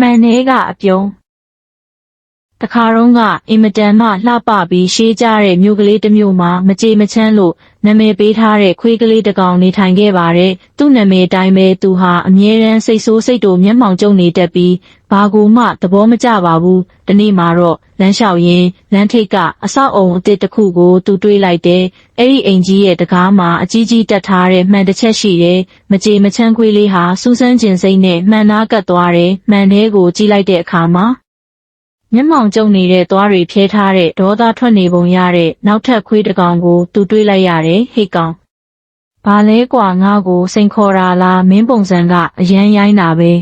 မှန်သေးကအပြုံး တခါတော့ကအင်မတန်မှလှပပြီးရှေးကြတဲ့မြို့ကလေးတစ်မြို့မှာမကြေမချမ်းလို့နာမည်ပေးထားတဲ့ခွေးကလေးတစ်ကောင်နေထိုင်ခဲ့ပါတယ်။သူ့နာမည်အတိုင်းပဲသူဟာအမြဲတမ်းစိတ်ဆိုးစိတ်တူမျက်မှောင်ကျုံနေတတ်ပြီးဘာကူမှသဘောမကျပါဘူး။ဒီနေ့မှာတော့လမ်းလျှောက်ရင်းလမ်းထိပ်ကအဆောက်အုံအသစ်တစ်ခုကိုသူတွေးလိုက်တယ်။အဲ့ဒီအိမ်ကြီးရဲ့တကားမှာအကြီးကြီးတက်ထားတဲ့မှန်တစ်ချက်ရှိတယ်။မကြေမချမ်းခွေးလေးဟာစူးစမ်းကျင်စိမ့်နဲ့မှန်သားကပ်သွားတယ်။မှန်သေးကိုကြည့်လိုက်တဲ့အခါမှာ မျက်မှောင်ကျုံနေတဲ့သွားတွေဖြဲထားတဲ့ဒေါသထွက်နေပုံရတဲ့နောက်ထပ်ခွေးတစ်ကောင်ကိုသူတွေးလိုက်ရတယ်ဟိတ်ကောင်။ဘာလဲကွာငါ့ကိုစိန်ခေါ်တာလားမင်းပုံစံကအရန်ရိုင်းတာပဲ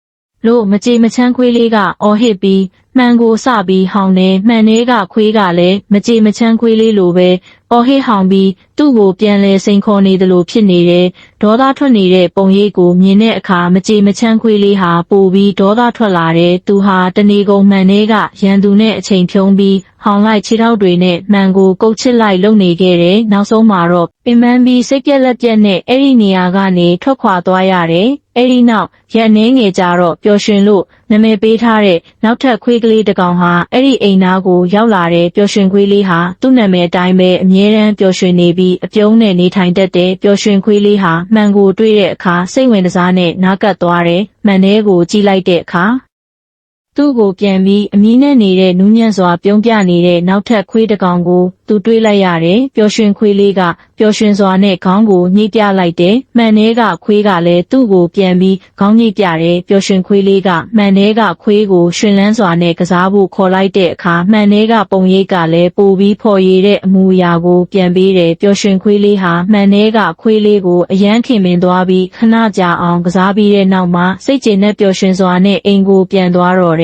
။လို့မကြေမချမ်းခွေးလေးကအော်ဟစ်ပြီး မှန်ကိုစပြီးဟောင်းနေမှန်လေးကခွေးကလည်းမကြေမချမ်းခွေးလေးလိုပဲအော်ဟစ်ဟောင်းပြီးသူ့ကိုပြန်လဲစိန်ခေါ်နေသလိုဖြစ်နေတယ်။ဒေါသထွက်နေတဲ့ပုံရိပ်ကိုမြင်တဲ့အခါမကြေမချမ်းခွေးလေးဟာပိုပြီးဒေါသထွက်လာတယ်။သူဟာတနေကုန်မှန်လေးကရန်သူနဲ့အချိန်ဖြုံးပြီးဟောင်းလိုက်ခြေထောက်တွေနဲ့မှန်ကိုကုတ်ချစ်လိုက်လုံနေခဲ့တယ်။နောက်ဆုံးမှာတော့ပင်ပန်းပြီးစိတ်ပြက်လက်ပြက်နဲ့အဲ့ဒီနေရာကနေထွက်ခွာသွားရတယ်။အဲ့ဒီနောက်ရက်နှင်းငယ်ကြတော့ပျော်ရွှင်လို့နာမည်ပေးထားတဲ့နောက်ထပ်ခွေးကလေးတစ်ကောင်ဟာအဲ့ဒီအိမ်သားကိုရောက်လာတဲ့ပျော်ရွှင်ခွေးလေးဟာသူ့နာမည်အတိုင်းပဲအမြဲတမ်းပျော်ရွှင်နေပြီးအပြုံးနဲ့နေထိုင်တတ်တဲ့ပျော်ရွှင်ခွေးလေးဟာမှန်ကိုတွေ့တဲ့အခါစိတ်ဝင်စားနဲ့နားကပ်သွားတယ်။မှန်သေးကိုကြည့်လိုက်တဲ့အခါ သူ့ကိုပြန်ပြီးအမီးနဲ့နေတဲ့နူးညံ့စွာပြုံးပြနေတဲ့နောက်ထပ်ခွေးတစ်ကောင်ကိုသူတွေးလိုက်ရတယ်။ပျော်ရွှင်ခွေးလေးကပျော်ရွှင်စွာနဲ့ခေါင်းကိုညှိပြလိုက်တယ်။မှန်သေးကခွေးကလည်းသူ့ကိုပြန်ပြီးခေါင်းညှိပြတယ်။ပျော်ရွှင်ခွေးလေးကမှန်သေးကခွေးကိုရှင်လန်းစွာနဲ့ကစားဖို့ခေါ်လိုက်တဲ့အခါမှန်သေးကပုံရိပ်ကလည်းပိုပြီးဖော်ရည်တဲ့အမူအရာကိုပြန်ပေးတယ်။ပျော်ရွှင်ခွေးလေးဟာမှန်သေးကခွေးလေးကိုအယမ်းခင်မင်သွားပြီးခဏကြာအောင်ကစားပြီးတဲ့နောက်မှာစိတ်ကျေနပ်ပျော်ရွှင်စွာနဲ့အိမ်ကိုပြန်သွားတော့တယ်။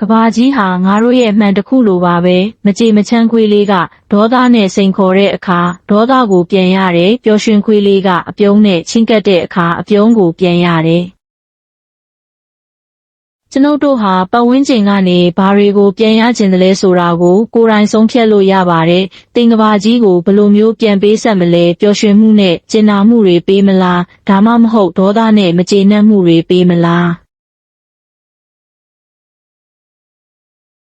ကဘာကြီးဟာငါတို့ရဲ့အမှန်တစ်ခုလိုပါပဲမကြေမချမ်းခွေးလေးကဒေါသနဲ့စိန်ခေါ်တဲ့အခါဒေါသကိုပြန်ရတယ်ပျော်ရွှင်ခွေးလေးကအပြုံးနဲ့ချင်းကပ်တဲ့အခါအပြုံးကိုပြန်ရတယ်ကျွန်ုပ်တို့ဟာပတ်ဝန်းကျင်ကနေဘာတွေကိုပြန်ရခြင်းတလဲဆိုတာကိုကိုယ်တိုင်ဆုံးဖြတ်လို့ရပါတယ်တင်ကဘာကြီးကိုဘယ်လိုမျိုးပြန်ပေးဆက်မလဲပျော်ရွှင်မှုနဲ့ကျင်နာမှုတွေပေးမလားဒါမှမဟုတ်ဒေါသနဲ့မကျေနပ်မှုတွေပေးမလား